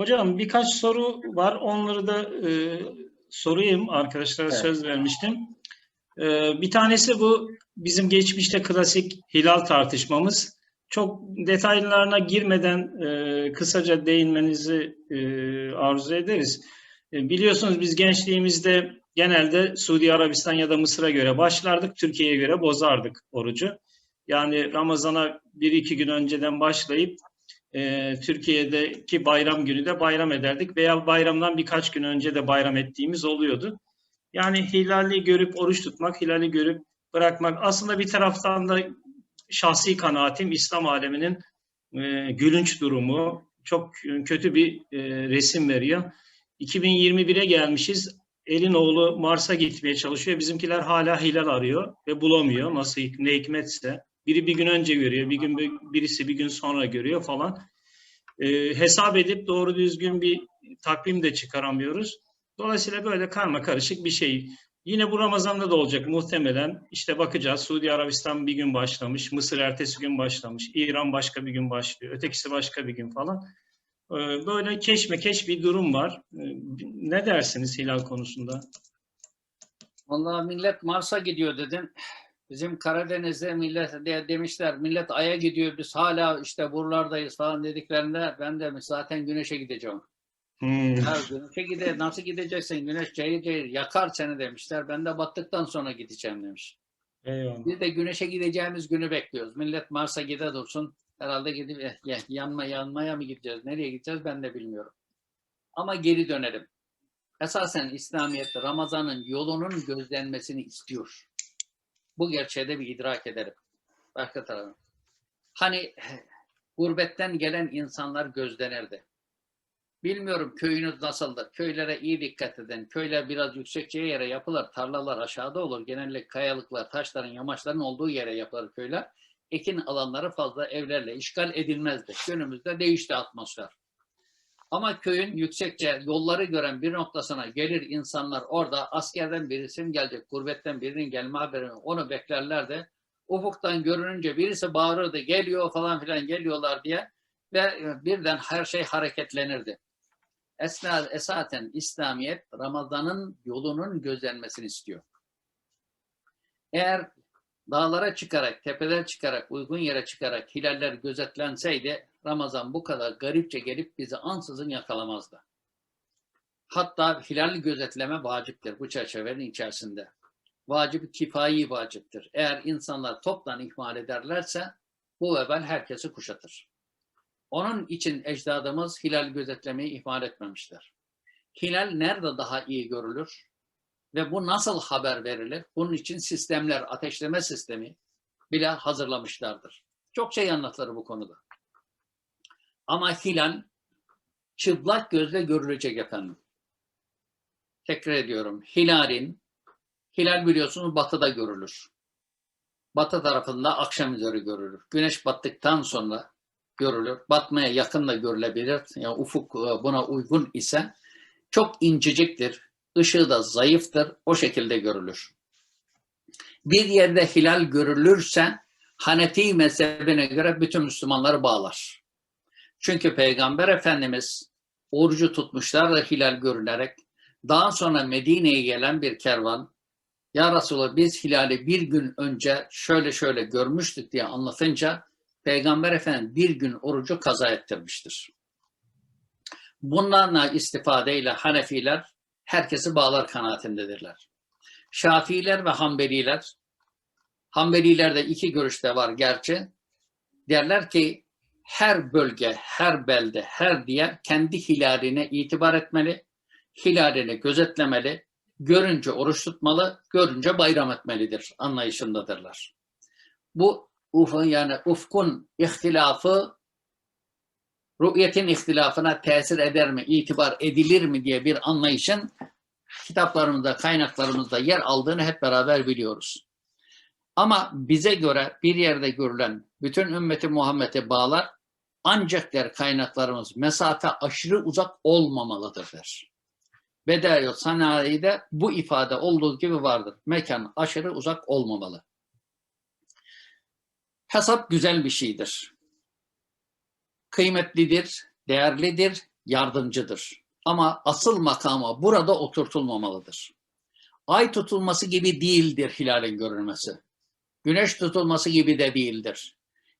Hocam birkaç soru var. Onları da e, sorayım. Arkadaşlara Evet. söz vermiştim. E, bir tanesi bu bizim geçmişte klasik hilal tartışmamız. Çok detaylarına girmeden e, kısaca değinmenizi e, arzu ederiz. E, biliyorsunuz biz gençliğimizde genelde Suudi Arabistan ya da Mısır'a göre başlardık, Türkiye'ye göre bozardık orucu. Yani Ramazan'a bir iki gün önceden başlayıp e, Türkiye'deki bayram günü de bayram ederdik veya bayramdan birkaç gün önce de bayram ettiğimiz oluyordu. Yani hilali görüp oruç tutmak, hilali görüp bırakmak aslında bir taraftan da şahsi kanaatim İslam aleminin e, gülünç durumu çok kötü bir e, resim veriyor. 2021'e gelmişiz. Elin oğlu Mars'a gitmeye çalışıyor. Bizimkiler hala hilal arıyor ve bulamıyor. Nasıl ne hikmetse. Biri bir gün önce görüyor, bir gün birisi bir gün sonra görüyor falan. Ee, hesap edip doğru düzgün bir takvim de çıkaramıyoruz. Dolayısıyla böyle karma karışık bir şey. Yine bu Ramazan'da da olacak muhtemelen. İşte bakacağız. Suudi Arabistan bir gün başlamış, Mısır ertesi gün başlamış, İran başka bir gün başlıyor, ötekisi başka bir gün falan. Ee, böyle keşmekeş bir durum var. Ee, ne dersiniz hilal konusunda? Vallahi millet Mars'a gidiyor dedin. Bizim Karadeniz'de millet de demişler millet Ay'a gidiyor biz hala işte buralardayız falan dediklerinde ben de zaten Güneş'e gideceğim. Hmm. Ya Güneş'e gide nasıl gideceksin? Güneş cayır cayır yakar seni demişler. Ben de battıktan sonra gideceğim demiş. Eyvallah. Biz de Güneş'e gideceğimiz günü bekliyoruz. Millet Mars'a gide dursun. Herhalde gidip eh, ya- yanma yanmaya mı gideceğiz? Nereye gideceğiz ben de bilmiyorum. Ama geri dönelim. Esasen İslamiyet'te Ramazan'ın yolunun gözlenmesini istiyor. Bu gerçeği de bir idrak edelim. Arka tarafa. Hani gurbetten gelen insanlar gözlenirdi. Bilmiyorum köyünüz nasıldır. Köylere iyi dikkat edin. Köyler biraz yüksekçe yere yapılır. Tarlalar aşağıda olur. Genellikle kayalıklar, taşların, yamaçların olduğu yere yapılır köyler. Ekin alanları fazla evlerle işgal edilmezdi. Günümüzde değişti atmosfer. Ama köyün yüksekçe yolları gören bir noktasına gelir insanlar orada askerden birisi mi gelecek, gurbetten birinin gelme haberi onu beklerlerdi. Ufuktan görününce birisi bağırırdı geliyor falan filan geliyorlar diye ve birden her şey hareketlenirdi. Esna, esaten İslamiyet Ramazan'ın yolunun gözlenmesini istiyor. Eğer dağlara çıkarak, tepelere çıkarak, uygun yere çıkarak hilaller gözetlenseydi Ramazan bu kadar garipçe gelip bizi ansızın yakalamazdı. Hatta hilal gözetleme vaciptir bu çerçevenin içerisinde. Vacip kifayi vaciptir. Eğer insanlar toptan ihmal ederlerse bu vebal herkesi kuşatır. Onun için ecdadımız hilal gözetlemeyi ihmal etmemişler. Hilal nerede daha iyi görülür? Ve bu nasıl haber verilir? Bunun için sistemler, ateşleme sistemi bile hazırlamışlardır. Çok şey anlatılır bu konuda. Ama hilal çıplak gözle görülecek efendim. Tekrar ediyorum. Hilalin, hilal biliyorsunuz batıda görülür. Batı tarafında akşam üzeri görülür. Güneş battıktan sonra görülür. Batmaya yakın da görülebilir. Yani ufuk e, buna uygun ise çok inceciktir. Işığı da zayıftır. O şekilde görülür. Bir yerde hilal görülürse Hanefi mezhebine göre bütün Müslümanları bağlar. Çünkü Peygamber Efendimiz orucu tutmuşlar da hilal görülerek daha sonra Medine'ye gelen bir kervan Ya Resulallah biz hilali bir gün önce şöyle şöyle görmüştük diye anlatınca Peygamber Efendimiz bir gün orucu kaza ettirmiştir. Bundan istifadeyle Hanefiler herkesi bağlar kanaatindedirler. Şafiiler ve Hanbeliler, Hanbelilerde iki görüşte var gerçi. Derler ki her bölge, her belde, her diye kendi hilaline itibar etmeli, hilalini gözetlemeli, görünce oruç tutmalı, görünce bayram etmelidir anlayışındadırlar. Bu ufun yani ufkun ihtilafı rü'yetin ihtilafına tesir eder mi, itibar edilir mi diye bir anlayışın kitaplarımızda, kaynaklarımızda yer aldığını hep beraber biliyoruz. Ama bize göre bir yerde görülen bütün ümmeti Muhammed'e bağlar ancak der kaynaklarımız mesafe aşırı uzak olmamalıdır der. Bedayot sanayide bu ifade olduğu gibi vardır. Mekan aşırı uzak olmamalı. Hesap güzel bir şeydir. Kıymetlidir, değerlidir, yardımcıdır. Ama asıl makama burada oturtulmamalıdır. Ay tutulması gibi değildir hilalin görülmesi. Güneş tutulması gibi de değildir.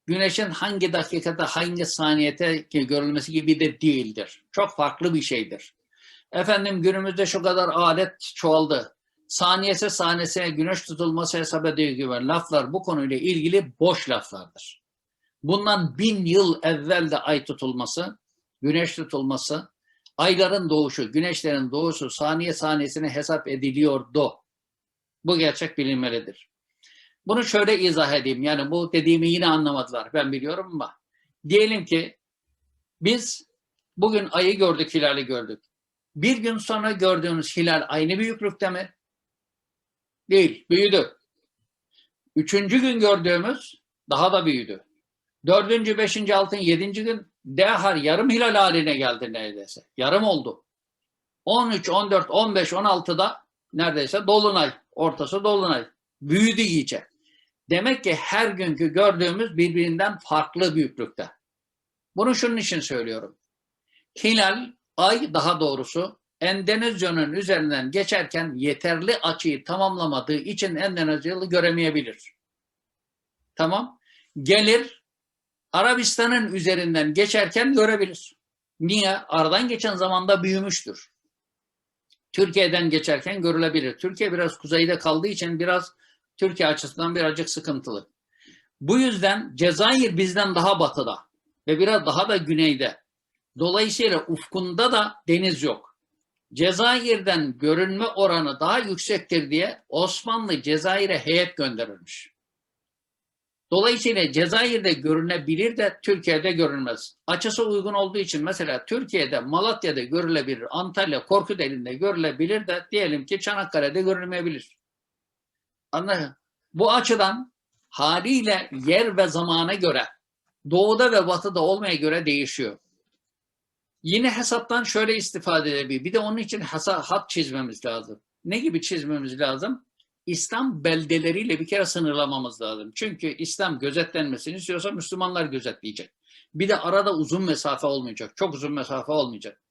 Güneşin hangi dakikada hangi saniyete görülmesi gibi de değildir. Çok farklı bir şeydir. Efendim günümüzde şu kadar alet çoğaldı. Saniyesi saniyesine güneş tutulması hesap ediyor gibi laflar bu konuyla ilgili boş laflardır. Bundan bin yıl evvel de ay tutulması, güneş tutulması, ayların doğuşu, güneşlerin doğuşu saniye saniyesine hesap ediliyordu. Bu gerçek bilinmelidir. Bunu şöyle izah edeyim. Yani bu dediğimi yine anlamadılar. Ben biliyorum ama. Diyelim ki biz bugün ayı gördük, hilali gördük. Bir gün sonra gördüğünüz hilal aynı büyüklükte mi? Değil, büyüdü. Üçüncü gün gördüğümüz daha da büyüdü. Dördüncü, beşinci, altıncı, yedinci gün derhal yarım hilal haline geldi neredeyse. Yarım oldu. 13, 14, 15, 16'da neredeyse dolunay. Ortası dolunay. Büyüdü iyice. Demek ki her günkü gördüğümüz birbirinden farklı büyüklükte. Bunu şunun için söylüyorum. Hilal, ay daha doğrusu Endonezya'nın üzerinden geçerken yeterli açıyı tamamlamadığı için Endonezyalı göremeyebilir. Tamam. Gelir Arabistan'ın üzerinden geçerken görebilir. Niye? Aradan geçen zamanda büyümüştür. Türkiye'den geçerken görülebilir. Türkiye biraz kuzeyde kaldığı için biraz Türkiye açısından birazcık sıkıntılı. Bu yüzden Cezayir bizden daha batıda ve biraz daha da güneyde. Dolayısıyla ufkunda da deniz yok. Cezayir'den görünme oranı daha yüksektir diye Osmanlı Cezayir'e heyet gönderilmiş. Dolayısıyla Cezayir'de görünebilir de Türkiye'de görünmez. Açısı uygun olduğu için mesela Türkiye'de Malatya'da görülebilir, Antalya Korkuteli'nde görülebilir de diyelim ki Çanakkale'de görülmeyebilir. Anladın? Bu açıdan haliyle yer ve zamana göre doğuda ve batıda olmaya göre değişiyor. Yine hesaptan şöyle istifade edebilir. Bir de onun için hasa, hat çizmemiz lazım. Ne gibi çizmemiz lazım? İslam beldeleriyle bir kere sınırlamamız lazım. Çünkü İslam gözetlenmesini istiyorsa Müslümanlar gözetleyecek. Bir de arada uzun mesafe olmayacak. Çok uzun mesafe olmayacak.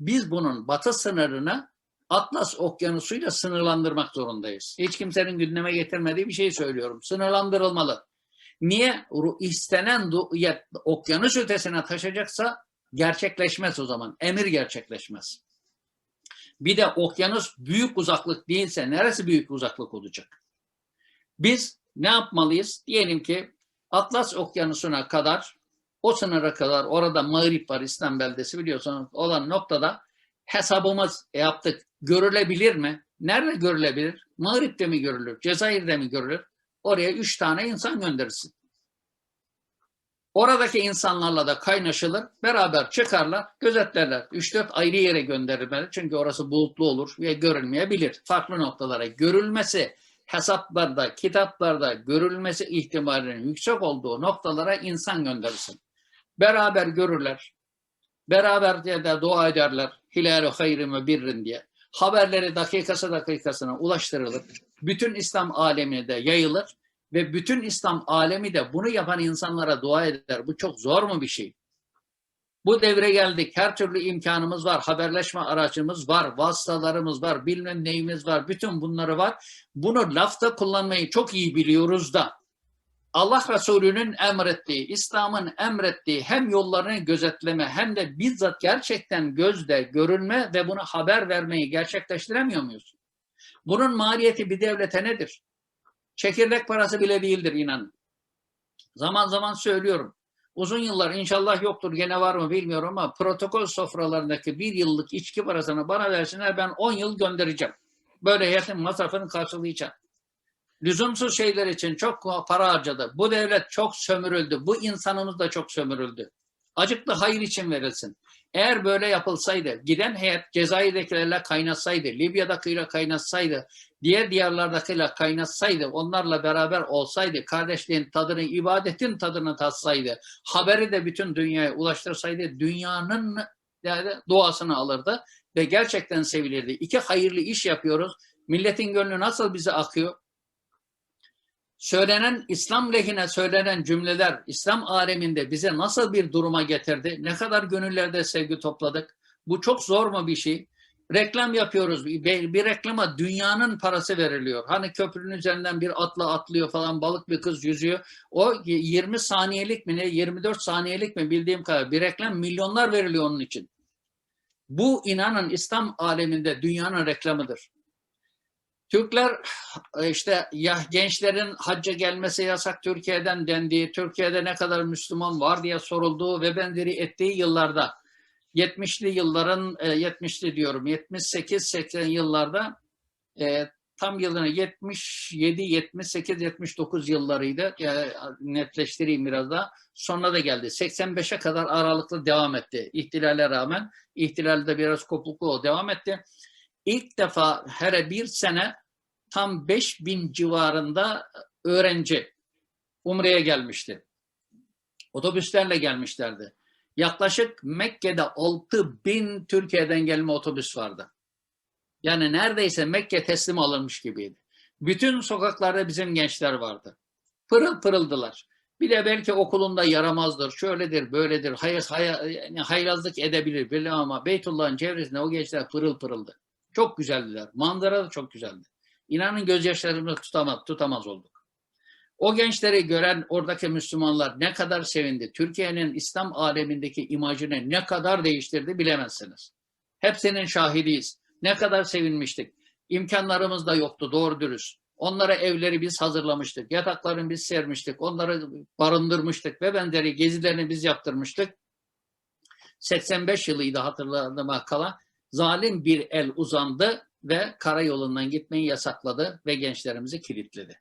Biz bunun batı sınırını Atlas Okyanusu'yla sınırlandırmak zorundayız. Hiç kimsenin gündeme getirmediği bir şey söylüyorum. Sınırlandırılmalı. Niye? İstenen okyanus ötesine taşacaksa gerçekleşmez o zaman. Emir gerçekleşmez. Bir de okyanus büyük uzaklık değilse neresi büyük uzaklık olacak? Biz ne yapmalıyız? Diyelim ki Atlas Okyanusu'na kadar o sınıra kadar orada Mağrip var İslam beldesi biliyorsunuz olan noktada hesabımız yaptık. Görülebilir mi? Nerede görülebilir? Mağrip'te mi görülür? Cezayir'de mi görülür? Oraya üç tane insan gönderirsin. Oradaki insanlarla da kaynaşılır, beraber çıkarlar, gözetlerler. 3-4 ayrı yere gönderilmeli çünkü orası bulutlu olur ve görülmeyebilir. Farklı noktalara görülmesi, hesaplarda, kitaplarda görülmesi ihtimalinin yüksek olduğu noktalara insan gönderirsin. Beraber görürler, beraber diye de dua ederler. Hilal-i hayrime birrin diye. Haberleri dakikası dakikasına ulaştırılır. Bütün İslam alemine de yayılır ve bütün İslam alemi de bunu yapan insanlara dua eder. Bu çok zor mu bir şey? Bu devre geldik. Her türlü imkanımız var. Haberleşme aracımız var. Vasıtalarımız var. Bilmem neyimiz var. Bütün bunları var. Bunu lafta kullanmayı çok iyi biliyoruz da Allah Resulü'nün emrettiği, İslam'ın emrettiği hem yollarını gözetleme hem de bizzat gerçekten gözde görünme ve bunu haber vermeyi gerçekleştiremiyor muyuz? Bunun maliyeti bir devlete nedir? Çekirdek parası bile değildir inan. Zaman zaman söylüyorum. Uzun yıllar inşallah yoktur gene var mı bilmiyorum ama protokol sofralarındaki bir yıllık içki parasını bana versinler ben 10 yıl göndereceğim. Böyle heyetin masrafını karşılayacağım. Lüzumsuz şeyler için çok para harcadı. Bu devlet çok sömürüldü. Bu insanımız da çok sömürüldü. Acıklı hayır için verilsin. Eğer böyle yapılsaydı, giden heyet Cezayir'dekilerle kaynatsaydı, Libya'dakiyle kaynatsaydı, diğer diyarlardakiyle kaynatsaydı, onlarla beraber olsaydı, kardeşliğin tadını, ibadetin tadını tatsaydı, haberi de bütün dünyaya ulaştırsaydı, dünyanın doğasını alırdı ve gerçekten sevilirdi. İki hayırlı iş yapıyoruz. Milletin gönlü nasıl bize akıyor? söylenen İslam lehine söylenen cümleler İslam aleminde bize nasıl bir duruma getirdi? Ne kadar gönüllerde sevgi topladık? Bu çok zor mu bir şey? Reklam yapıyoruz. Bir, bir reklama dünyanın parası veriliyor. Hani köprünün üzerinden bir atla atlıyor falan balık bir kız yüzüyor. O 20 saniyelik mi ne 24 saniyelik mi bildiğim kadar bir reklam milyonlar veriliyor onun için. Bu inanın İslam aleminde dünyanın reklamıdır. Türkler işte ya gençlerin hacca gelmesi yasak Türkiye'den dendiği, Türkiye'de ne kadar Müslüman var diye sorulduğu ve benzeri ettiği yıllarda 70'li yılların e, 70'li diyorum 78-80 yıllarda e, tam yılını 77 78 79 yıllarıydı. Netleştireyim biraz daha. Sonra da geldi. 85'e kadar aralıklı devam etti. İhtilale rağmen ihtilalde biraz kopukluk oldu, devam etti. İlk defa her bir sene tam 5000 civarında öğrenci Umre'ye gelmişti. Otobüslerle gelmişlerdi. Yaklaşık Mekke'de 6000 Türkiye'den gelme otobüs vardı. Yani neredeyse Mekke teslim alınmış gibiydi. Bütün sokaklarda bizim gençler vardı. Pırıl pırıldılar. Bir de belki okulunda yaramazdır, şöyledir, böyledir, hayır, hayır, yani haylazlık edebilir bile ama Beytullah'ın çevresinde o gençler pırıl pırıldı. Çok güzeldiler. Manzara da çok güzeldi. İnanın gözyaşlarımı tutamaz, tutamaz olduk. O gençleri gören oradaki Müslümanlar ne kadar sevindi. Türkiye'nin İslam alemindeki imajını ne kadar değiştirdi bilemezsiniz. Hepsinin şahidiyiz. Ne kadar sevinmiştik. İmkanlarımız da yoktu doğru dürüst. Onlara evleri biz hazırlamıştık. Yataklarını biz sermiştik. Onları barındırmıştık ve benzeri gezilerini biz yaptırmıştık. 85 yılıydı hatırladığıma kala. Zalim bir el uzandı ve karayolundan gitmeyi yasakladı ve gençlerimizi kilitledi.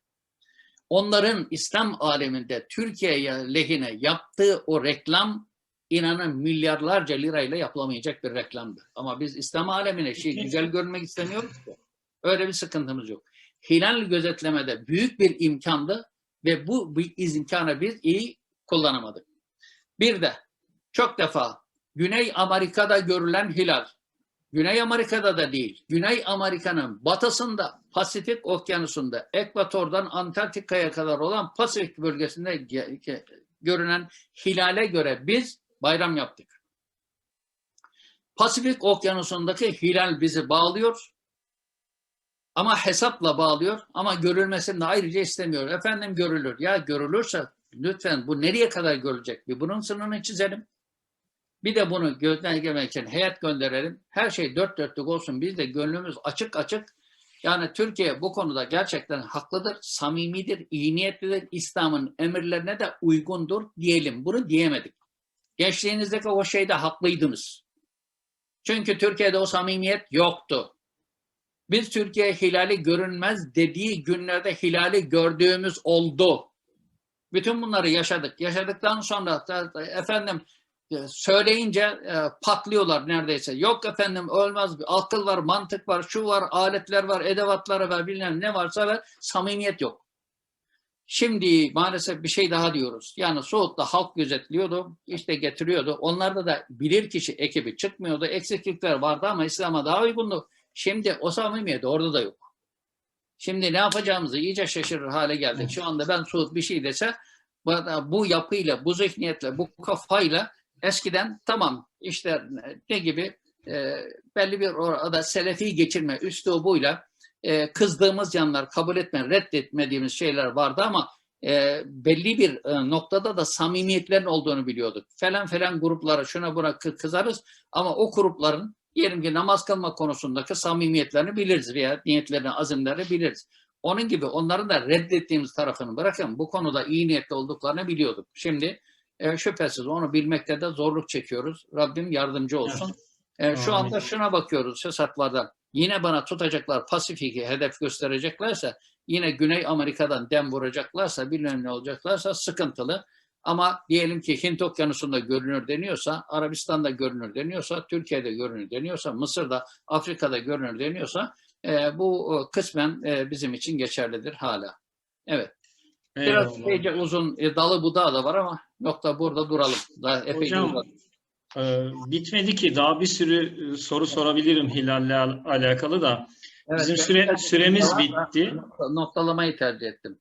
Onların İslam aleminde Türkiye'ye lehine yaptığı o reklam inanın milyarlarca lirayla yapılamayacak bir reklamdı. Ama biz İslam alemine şey güzel görmek istemiyoruz ki. Öyle bir sıkıntımız yok. Hilal gözetlemede büyük bir imkandı ve bu, bu imkanı biz iyi kullanamadık. Bir de çok defa Güney Amerika'da görülen hilal, Güney Amerika'da da değil, Güney Amerika'nın batısında, Pasifik Okyanusu'nda, Ekvator'dan Antarktika'ya kadar olan Pasifik bölgesinde görünen hilale göre biz bayram yaptık. Pasifik Okyanusu'ndaki hilal bizi bağlıyor ama hesapla bağlıyor ama görülmesini de ayrıca istemiyor. Efendim görülür. Ya görülürse lütfen bu nereye kadar görülecek? Bir bunun sınırını çizelim. Bir de bunu göndermek için heyet gönderelim. Her şey dört dörtlük olsun. Biz de gönlümüz açık açık. Yani Türkiye bu konuda gerçekten haklıdır, samimidir, iyi niyetlidir, İslam'ın emirlerine de uygundur diyelim. Bunu diyemedik. Gençliğinizdeki o şeyde haklıydınız. Çünkü Türkiye'de o samimiyet yoktu. Biz Türkiye hilali görünmez dediği günlerde hilali gördüğümüz oldu. Bütün bunları yaşadık. Yaşadıktan sonra efendim söyleyince e, patlıyorlar neredeyse. Yok efendim olmaz. Akıl var, mantık var, şu var, aletler var, edevatlar var, bilmem ne varsa var. Samimiyet yok. Şimdi maalesef bir şey daha diyoruz. Yani Suud'da halk gözetliyordu, işte getiriyordu. Onlarda da bilir kişi ekibi çıkmıyordu. Eksiklikler vardı ama İslam'a daha uygundu. Şimdi o samimiyet orada da yok. Şimdi ne yapacağımızı iyice şaşırır hale geldik. Şu anda ben Suud bir şey dese bu yapıyla, bu zihniyetle, bu kafayla eskiden tamam işte ne gibi e, belli bir orada selefi geçirme üslubuyla e, kızdığımız yanlar kabul etme, reddetmediğimiz şeyler vardı ama e, belli bir e, noktada da samimiyetlerin olduğunu biliyorduk. Falan falan gruplara şuna buna kızarız ama o grupların diyelim ki namaz kılma konusundaki samimiyetlerini biliriz veya niyetlerini, azimlerini biliriz. Onun gibi onların da reddettiğimiz tarafını bırakın bu konuda iyi niyetli olduklarını biliyorduk. Şimdi e, şüphesiz onu bilmekte de zorluk çekiyoruz. Rabbim yardımcı olsun. E, şu anda şuna bakıyoruz hesaplardan. Yine bana tutacaklar Pasifik'i hedef göstereceklerse yine Güney Amerika'dan dem vuracaklarsa bilmem ne olacaklarsa sıkıntılı. Ama diyelim ki Hint Okyanusu'nda görünür deniyorsa, Arabistan'da görünür deniyorsa, Türkiye'de görünür deniyorsa, Mısır'da, Afrika'da görünür deniyorsa e, bu e, kısmen e, bizim için geçerlidir hala. Evet. Biraz Eyvallah. epeyce uzun e, dalı budağı da var ama nokta burada duralım. Daha epeyce Hocam. Ee, bitmedi ki daha bir sürü e, soru sorabilirim Hilal'le al- alakalı da. Evet, Bizim süre, süremiz Nokta- bitti. Noktalamayı tercih ettim.